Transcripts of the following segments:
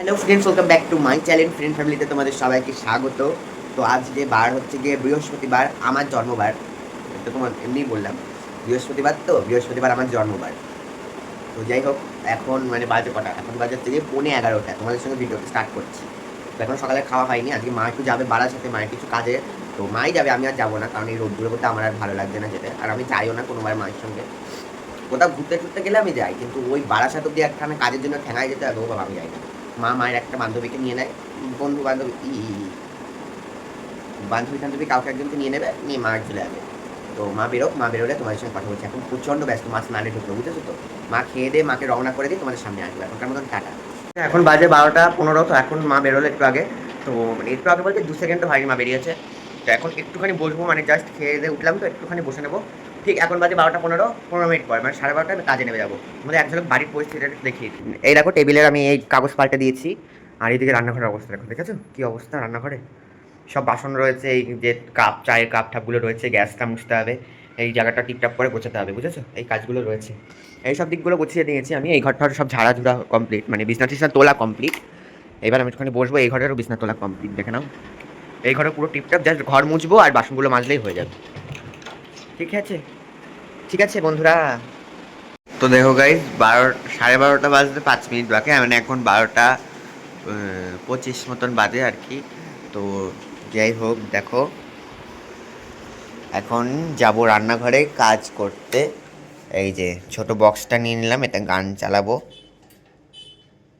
Hello friends welcome back to my channel friend ফ্যামিলিতে তোমাদের সবাইকে স্বাগত। তো আজ যে বার হচ্ছে গিয়ে বৃহস্পতিবার, আমার জন্মবার। তো তোমার এমনি বললাম, বৃহস্পতিবার তো, বৃহস্পতিবার আমার জন্মবার। তো যাই হোক, এখন মানে বাজে কটা? এখন বাজে হচ্ছে গিয়ে পৌনে এগারোটা। তোমাদের সঙ্গে ভিডিওটা স্টার্ট করছি। তো এখন সকালে খাওয়া হয়নি, আজকে মা একটু যাবে বাড়ার সাথে, মায়ের কিছু কাজে। তো মাই যাবে, আমি আর যাব না, কারণ এই রোদ্দুরের মধ্যে আমার আর ভালো লাগছে না যেতে। আর আমি যাইও না কোনোবার মায়ের সঙ্গে। কোথাও ঘুরতে টুরতে গেলে আমি যাই, কিন্তু ওই বারাসাত অব্দি একখানে কাজের জন্য ঠেঙায় যেতে হবে আমি যাই না। মা মায়ের একটা বান্ধবীকে নিয়ে নেয়, বন্ধু বান্ধবী। বান্ধবী টান্ধবী কাউকে একজনকে নিয়ে নেবে, নিয়ে মা চলে যাবে তো মা বেরোক, মা বেরোলে তোমাদের সঙ্গে কথা বলছি। এখন প্রচণ্ড ব্যস্ত, মা স্নানে ঢুকলো, বুঝেছ তো? মা খেয়ে দিয়ে মাকে রওনা করে দিয়ে তোমাদের সামনে আসবে। এখনকার মতন টাটা। এখন বাজে বারোটা পনেরো, তো এখন মা বেরোলো একটু আগে। তো মানে একটু আগে বলতে দু সেকেন্ড তো ভাই মা বেরিয়েছে। তো এখন একটুখানি বসবো মানে জাস্ট খেয়ে দিয়ে উঠলাম তো, একটুখানি বসে নেব। ঠিক এখন বাজে বারোটা পনেরো পনেরো মিনিট পর মানে সাড়ে বারোটা আমি কাজে নেমে যাব। আমাদের একজন বাড়ির পরিস্থিতিটা দেখিয়ে। এই দেখো টেবিলের আমি এই কাগজ পাল্টে দিয়েছি, আর এইদিকে রান্নাঘরের অবস্থা দেখো, দেখেছ? কী অবস্থা রান্নাঘরে? সব বাসন রয়েছে, এই যে কাপ, চায়ের কাপ ঠাপগুলো রয়েছে গ্যাসটা মুছতে হবে, এই জায়গাটা টিপটাপ করে গোছাতে হবে, বুঝেছ? এই কাজগুলো রয়েছে। এই সব দিকগুলো গুছিয়ে দিয়েছি আমি, এই ঘরটা সব ঝাড়া ঝুড়া কমপ্লিট মানে বিছনা টিছনা তোলা কমপ্লিট এবার আমি একটুখানি বসবো, এই ঘরেরও বিছনা তোলা কমপ্লিট দেখে নাও। এই ঘরে পুরো টিপটাপ জাস্ট ঘর মুছবো আর বাসনগুলো মাজলেই হয়ে যাবে। ঠিক আছে? ঠিক আছে, বন্ধুরা। তো দেখো গাইজ বারো, সাড়ে বারোটা বাজতে পাঁচ মিনিট বাকি মানে এখন বারোটা পঁচিশ মতন বাজে আর কি। তো যাই হোক, দেখো। এখন যাব রান্নাঘরে কাজ করতে। এই যে ছোট বক্সটা নিয়ে নিলাম, এটা গান চালাবো।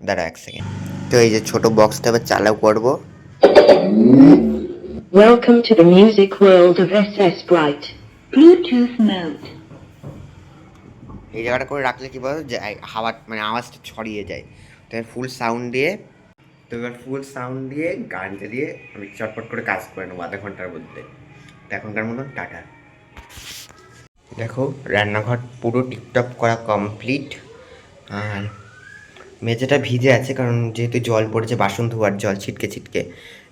দাঁড়া এক সেকেন্ড তো এই যে ছোট বক্সটা এবার চালাও করব। Welcome to the music world of SS Bright. Bluetooth mode. এই জায়গাটা করে রাখলে কি বলো যে হাওয়া মানে আওয়াজটা ছড়িয়ে যায়। তো ফুল সাউন্ড দিয়ে তো এবার ফুল সাউন্ড দিয়ে গানটা দিয়ে আমি চটপট করে কাজ করে নেব আধা ঘণ্টার মধ্যে। তো এখনকার মতন টাটা। দেখো রান্নাঘর পুরো টিপটপ করা কমপ্লিট আর মেঝেটা ভিজে আছে, কারণ যেহেতু জল পড়েছে, বাসন ধোয়ার জল ছিটকে ছিটকে,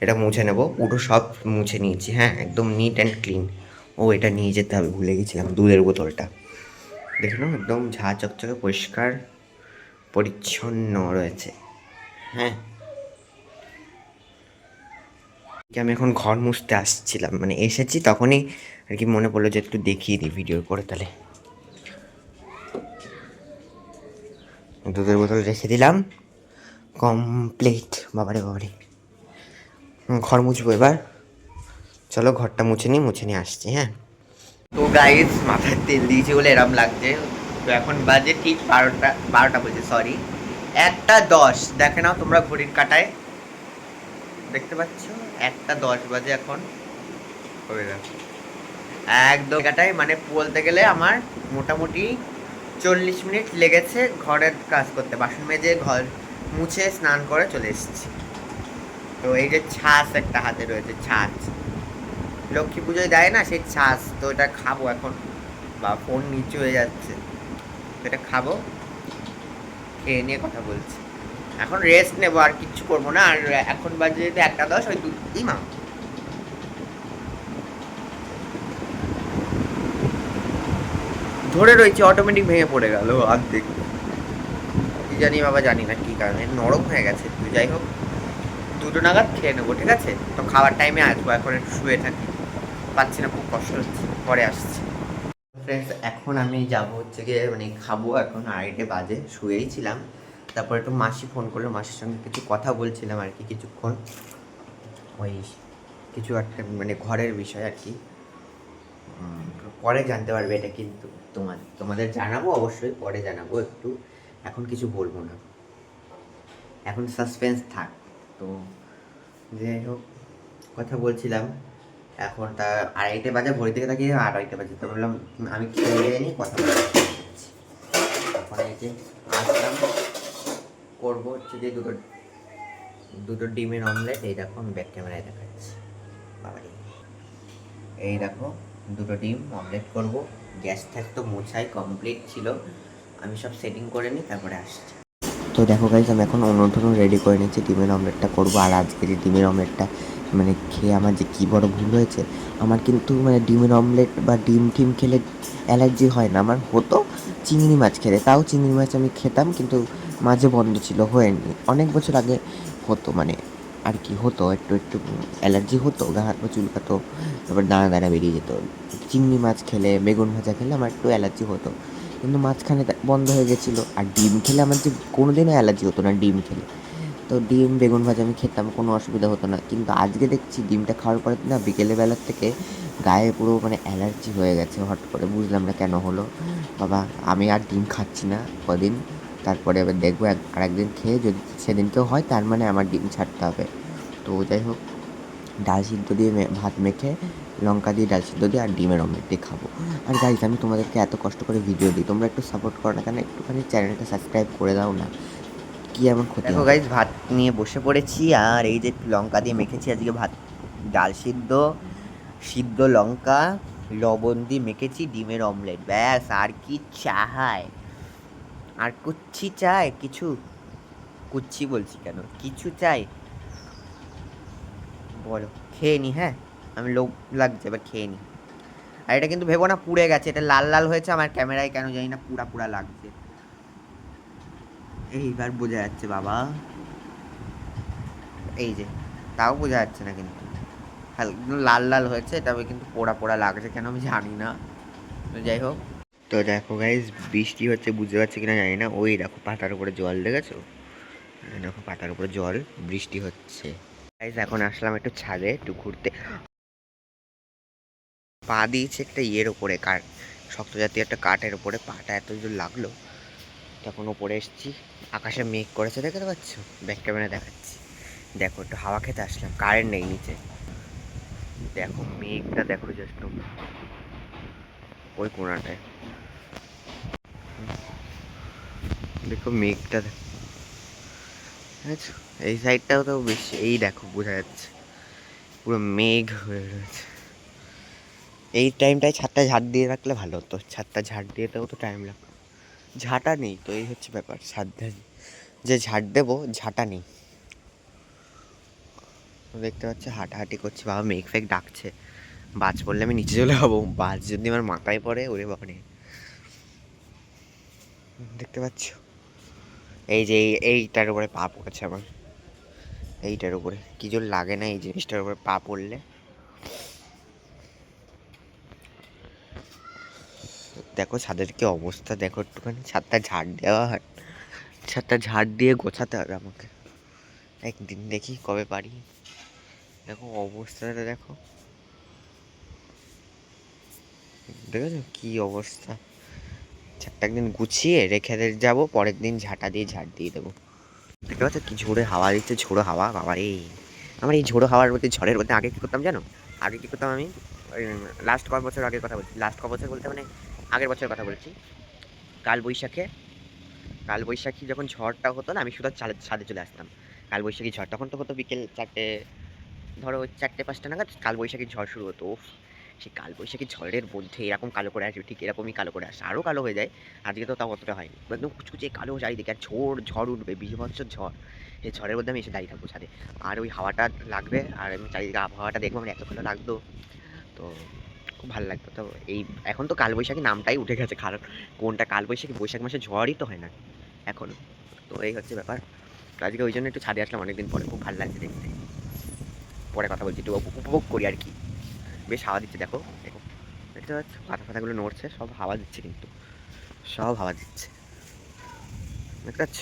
এটা মুছে নেব। পুরো সব মুছে নিয়েছি হ্যাঁ একদম নিট অ্যান্ড ক্লিন ও, এটা নিয়ে যেতে হবে ভুলে গেছিলাম, দুধের বোতলটা। দেখে নাও একদম ঝা চকচকে পরিষ্কার, পরিচ্ছন্ন রয়েছে হ্যাঁ। আমি এখন ঘর মুছতে আসছিলাম মানে এসেছি, তখনই আর কি মনে পড়ল যে একটু দেখিয়ে দিই ভিডিও করে, তাহলে। দুধের বোতল রেখে দিলাম। কমপ্লিট। বাবারে বাবারে। ঘর মুছবো এবার। চলো ঘরটা মুছে নিই, মুছে নিয়ে আসছি হ্যাঁ। তো গাইজ মাথায় তেল দিয়েছি বলে এরম লাগছে। তো এখন বাজে ঠিক বারোটা বারোটা বলছে সরি একটা দশ। দেখে নাও তোমরা ঘড়ির কাটায়। দেখতে পাচ্ছ? একটা দশ বাজে এখন। হয়ে একদম কাটায় মানে বলতে গেলে আমার মোটামুটি চল্লিশ মিনিট লেগেছে ঘরের কাজ করতে। বাসন মেজে ঘর মুছে স্নান করে চলে এসেছি। তো এই যে ছাঁচ একটা হাতে রয়েছে, ছাঁচ। লক্ষ্মী পুজোয় দেয় না সেই ছাঁচ, তো এটা খাব এখন। বা ফোন নিচু হয়ে যাচ্ছে এটা খাব। খেয়ে নিয়ে কথা বলছি। এখন রেস্ট নেব, আর কিচ্ছু করব না। আর এখন বাজে একটা দশ, ওই দুই মা ধরে রয়েছে অটোমেটিক ভেঙে পড়ে গেল অর্ধেক কি জানি বাবা, জানি না কি কারণে, নরম হয়ে গেছে তুই যাই হোক, দুটো নাগাদ খেয়ে নেব, ঠিক আছে? তো খাওয়ার টাইমে আসব, এখন একটু শুয়ে থাকি। পাচ্ছি না, খুব কষ্ট হচ্ছে, পরে আসছি। ফ্রেন্ডস এখন আমি যাব হচ্ছে গিয়ে মানে খাব এখন আড়াইটে বাজে, শুয়েই ছিলাম। তারপর একটু মাসি ফোন করল, মাসির সঙ্গে কিছু কথা বলছিলাম আর কি কিছুক্ষণ। ওই কিছু একটা মানে ঘরের বিষয় আর কি। পরে জানতে পারবে এটা কিন্তু তোমার, তোমাদের জানাব অবশ্যই, পরে জানাব একটু। এখন কিছু বলব না। এখন সাসপেন্স থাক। তো যাই হোক, কথা বলছিলাম। এখন তা আড়াইটে বাজে ভরি থেকে তাকিয়ে আড়াইটে বাজে। তো বললাম আমি খেয়ে নিই, কথা বলছি এখন এই যে আসলাম, করব হচ্ছে যে দুটো দুটো ডিমের অমলেট এই দেখো, আমি ব্যাক ক্যামেরায় দেখাচ্ছি। এই দেখো দুটো ডিম অমলেট করব। গ্যাস ট্যাস তো মোছাই কমপ্লিট ছিল। আমি সব সেটিং করে নিই, তারপরে আসছি। তো দেখো গাইজ আমি এখন অন্য অন্যধরন রেডি করে নিচ্ছি ডিমের অমলেটটা করব। আর আজকে যে ডিমের অমলেটটা মানে খেয়ে আমার যে কী বড় ভুল হয়েছে, আমার কিন্তু মানে ডিমের অমলেট বা ডিম টিম খেলে অ্যালার্জি হয় না। আমার হতো চিংড়ি মাছ খেলে, তাও চিংড়ি মাছ আমি খেতাম, কিন্তু মাঝে বন্ধ ছিল, হয়নি। অনেক বছর আগে হতো মানে আর কি হতো, একটু একটু অ্যালার্জি হতো, গা হাত পা চুলকাতো, তারপর দানা দানা বেরিয়ে যেত। চিংড়ি মাছ খেলে, বেগুন ভাজা খেলে আমার একটু অ্যালার্জি হতো। কিন্তু মাঝখানে বন্ধ হয়ে গেছিল। আর ডিম খেলে আমার যে কোনো দিনও অ্যালার্জি হতো না ডিম খেলে। তো ডিম, বেগুন ভাজা আমি খেতাম, কোনো অসুবিধা হতো না। কিন্তু আজকে দেখছি ডিমটা খাওয়ার পরে না বিকেলে বেলার থেকে গায়ে পুরো মানে অ্যালার্জি হয়ে গেছে হট করে, বুঝলাম না কেন হলো। বাবা, আমি আর ডিম খাচ্ছি না কদিন। তারপরে আবার দেখব, এক আর একদিন খেয়ে যদি সেদিনকেও হয় তার মানে আমার ডিম ছাড়তে হবে। তো যাই হোক ডাল সিদ্ধ দিয়ে ভাত মেখে লঙ্কা দিয়ে ডাল সিদ্ধ দিয়ে আর ডিমের অমলেট দিয়ে খাব। আর গাইজ আমি তোমাদেরকে এত কষ্ট করে ভিডিও দিই তোমরা একটু সাপোর্ট করো না কেন? একটুখানি চ্যানেলটা সাবস্ক্রাইব করে দাও না। কি এমন ক্ষতি দেখো গাইজ ভাত নিয়ে বসে পড়েছি আর এই যে লঙ্কা দিয়ে মেখেছি আজকে ভাত ডাল সিদ্ধ সিদ্ধ লঙ্কা লবণ দিয়ে মেখেছি ডিমের অমলেট ব্যাস আর কি চাহায় আর কুচ্ছি চায় কিছু কুচ্ছি বলছি কেন? কিছু চাই? বলো, খেয়ে নি হ্যাঁ? আমি লোভ লাগছে, এবার খেয়ে নি। আর এটা কিন্তু ভেবো না পুড়ে গেছে, এটা লাল লাল হয়েছে, আমার ক্যামেরায় কেন জানি না পুরা পুরা লাগছে। এইবার বোঝা যাচ্ছে, বাবা। এই যে, তাও বোঝা যাচ্ছে না কিন্তু। লাল লাল হয়েছে তবে কিন্তু পোড়া পোড়া লাগছে কেন আমি জানি না। যাই হোক। তো দেখো গাইজ বৃষ্টি হচ্ছে, বুঝতে পারছি কিনা জানি না। ওই দেখো পাতার উপরে জল দেখেছ দেখো পাতার উপরে জল, বৃষ্টি হচ্ছে। এখন আসলাম একটু ছাদে, একটু ঘুরতে। পা দিয়েছে একটা ইয়ের ওপরে কাঠ শক্ত জাতীয় একটা কাঠের ওপরে পাটা এত জোর লাগল। তখন ওপরে এসেছি। আকাশে মেঘ করেছে, দেখতে পাচ্ছ? ব্যাক ক্যামেরা দেখাচ্ছি। দেখো, একটু হাওয়া খেতে আসলাম। কারেন্ট নেই নিচে। দেখো, মেঘটা দেখো জাস্ট ওই কোনাটায়। দেখো, মেঘটা দেখো দেখেছ? এই সাইডটাও তো বেশ, এই দেখো, বোঝা যাচ্ছে। পুরো মেঘ হয়ে রয়েছে। এই টাইমটায় ছাদটা ঝাড় দিয়ে রাখলে ভালো হতো। ছাদটা ঝাড় দিয়ে দেবো তো টাইম লাগতো। ঝাঁটা নেই তো, এই হচ্ছে ব্যাপার ছাদটা যে ঝাড় দেবো, ঝাঁটা নেই। দেখতে পাচ্ছি, হাঁটাহাঁটি করছি। বাবা, মেঘ ফেক ডাকছে। বাজ পড়লে আমি নিচে চলে যাব। বাজ যদি আমার মাথায় পড়ে, ওরে বাবারে দেখতে পাচ্ছ? এই যে এই, এইটার উপরে পা পড়েছে আমার। এইটার উপরে। কি জোর লাগে না এই জিনিসটার উপরে পা পড়লে। দেখো ছাদের কি অবস্থা, দেখো একটুখানি। ছাদটা ঝাড় দেওয়া হয়। ছাদটা ঝাড় দিয়ে গোছাতে হবে আমাকে। একদিন দেখি কবে পারি। দেখো অবস্থাটা দেখো। দেখেছ কি অবস্থা? ছাদটা একদিন গুছিয়ে রেখে যাব, পরের দিন ঝাঁটা দিয়ে ঝাড় দিয়ে দেবো। দেখতে পাচ্ছ কি ঝোড়ো হাওয়া দিচ্ছে, ঝোড়ো হাওয়া বাবা রে আমার এই ঝোড়ো হাওয়ার মধ্যে, ঝড়ের মধ্যে আগে কী করতাম জানো? আগে কী করতাম আমি? লাস্ট ক বছর আগের কথা বলছি লাস্ট ক বছর বলতে মানে আগের বছরের কথা বলছি। কাল বৈশাখে, কাল বৈশাখী যখন ঝড়টা হতো না, আমি শুধু চালে ছাদে চলে আসতাম। কাল বৈশাখী ঝড়, তখন তো হতো বিকেল চারটে, ধরো চারটে, পাঁচটা নাগাদ কাল বৈশাখী ঝড় শুরু হতো সেই কাল বৈশাখী ঝড়ের মধ্যে এরকম কালো করে আসবে, ঠিক এরকমই কালো করে আসে, আরও কালো হয়ে যায়। আজকে তো তাও অতটা হয়নি। একদম কুচকুচে কালো চারিদিকে আর ঝড় ঝড় উঠবে বিভৎস ঝড় এই ঝড়ের মধ্যে আমি এসে দাঁড়িয়ে থাকব ছাদে। আর ওই হাওয়াটা লাগবে, আর আমি চারিদিকে আবহাওয়াটা দেখব আমার এত ভালো লাগতো। তো খুব ভালো লাগতো। তো এই এখন তো কালবৈশাখী নামটাই উঠে গেছে, কারণ কোনটা কালবৈশাখী বৈশাখ মাসে ঝড়ই তো হয় না, এখন। তো এই হচ্ছে ব্যাপার। আজকে ওই জন্য একটু ছাদে আসলাম, অনেকদিন পরে, খুব ভালো লাগছে দেখতে। পরে কথা বলছি, একটু উপভোগ করি আর কি। বেশ হাওয়া দিচ্ছে, দেখো দেখো। দেখতে পাচ্ছ পাতা ফাতাগুলো নড়ছে, সব হাওয়া দিচ্ছে কিন্তু। সব হাওয়া দিচ্ছে। দেখতে পাচ্ছ?